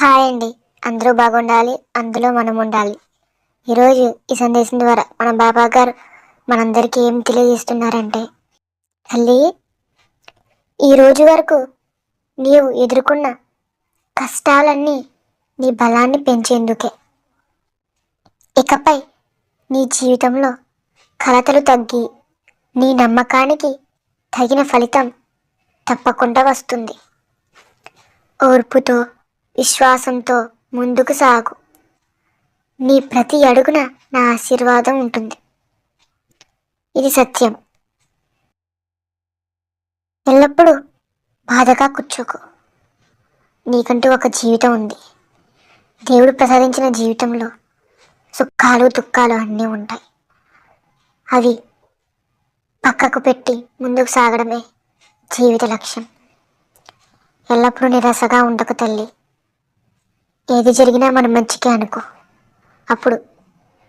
Hi అండి. అందరూ బాగుండాలి అందులో మనం ఉండాలి. ఈరోజు ఈ సందేశం ద్వారా మన బాబా గారు మనందరికీ ఏం తెలియజేస్తున్నారంటే తల్లి ఈ రోజు వరకు నీవు ఎదుర్కొన్న కష్టాలన్నీ నీ బలాన్ని పెంచేందుకే. ఇకపై నీ జీవితంలో కలతలు తగ్గి నీ నమ్మకానికి తగిన ఫలితం తప్పకుండా వస్తుంది. ఓర్పుతో విశ్వాసంతో ముందుకు సాగు. నీ ప్రతి అడుగున నా ఆశీర్వాదం ఉంటుంది. ఇది సత్యం. ఎల్లప్పుడూ బాధగా కూర్చోకు. నీకంటూ ఒక జీవితం ఉంది. దేవుడు ప్రసాదించిన జీవితంలో సుఖాలు దుఃఖాలు అన్నీ ఉంటాయి. అవి పక్కకు పెట్టి ముందుకు సాగడమే జీవిత లక్ష్యం. ఎల్లప్పుడూ నిరాశగా ఉండకు తల్లి. ఏది జరిగినా మనం మంచికే అనుకో. అప్పుడు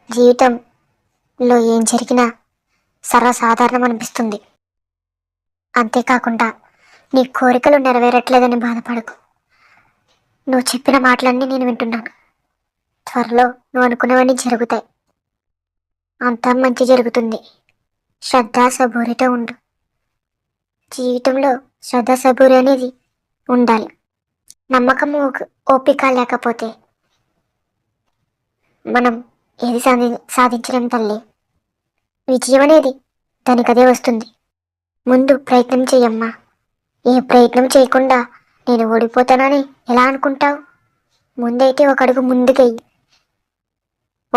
జీవితంలో ఏం జరిగినా సర్వసాధారణం అనిపిస్తుంది. అంతేకాకుండా నీ కోరికలు నెరవేరట్లేదని బాధపడకు. నువ్వు చెప్పిన మాటలన్నీ నేను వింటున్నాను. త్వరలో నువ్వు అనుకున్నవన్నీ జరుగుతాయి. అంతా మంచి జరుగుతుంది. శ్రద్ధ సబూరితో ఉండు. జీవితంలో శ్రద్ధ సబూరి అనేది ఉండాలి. నమ్మకం ఓ- ఓపిక లేకపోతే మనం ఏది సాధి సాధించలేం తల్లి. విజయం అనేది దానికదే వస్తుంది. ముందు ప్రయత్నం చెయ్యమ్మా. ఏ ప్రయత్నం చేయకుండా నేను ఓడిపోతానని ఎలా అనుకుంటావు? ముందైతే ఒక అడుగు ముందుకెయ్యి.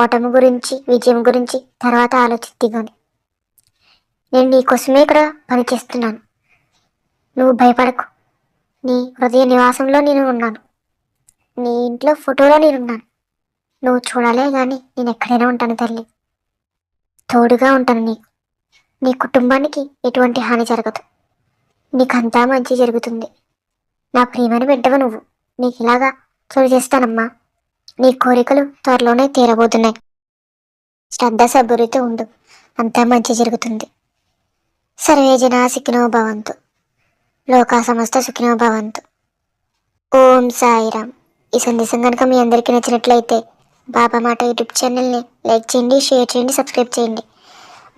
ఓటమి గురించి విజయం గురించి తర్వాత ఆలోచిద్ది కానీ నేను నీ కోసమే ఇక్కడ పనిచేస్తున్నాను. నువ్వు భయపడకు. నీ హృదయ నివాసంలో నేను ఉన్నాను. నీ ఇంట్లో ఫోటోలో నేనున్నాను నువ్వు చూడాలే కానీ నేను ఎక్కడైనా ఉంటాను తల్లి. తోడుగా ఉంటాను నీకు. నీ కుటుంబానికి ఎటువంటి హాని జరగదు. నీకంతా మంచి జరుగుతుంది. నా ప్రియమైన బిడ్డవు నువ్వు. నీకు ఇలాగా చోటు చేస్తానమ్మా. నీ కోరికలు త్వరలోనే తీరబోతున్నాయి. శ్రద్ధ సబురితో ఉండు. అంతా మంచి జరుగుతుంది. సర్వే జనా సుఖినో భవంతు. లోకా సమస్త సుఖినో భవంతు. ఓం సాయిరామ్. ఈ సందేశం కనుక మీ అందరికీ నచ్చినట్లయితే బాబా మాట యూట్యూబ్ ఛానల్ని లైక్ చేయండి షేర్ చేయండి సబ్స్క్రైబ్ చేయండి.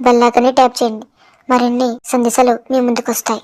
బెల్ ట్యాప్ చేయండి. మరిన్ని సందేశాలు మీ ముందుకు వస్తాయి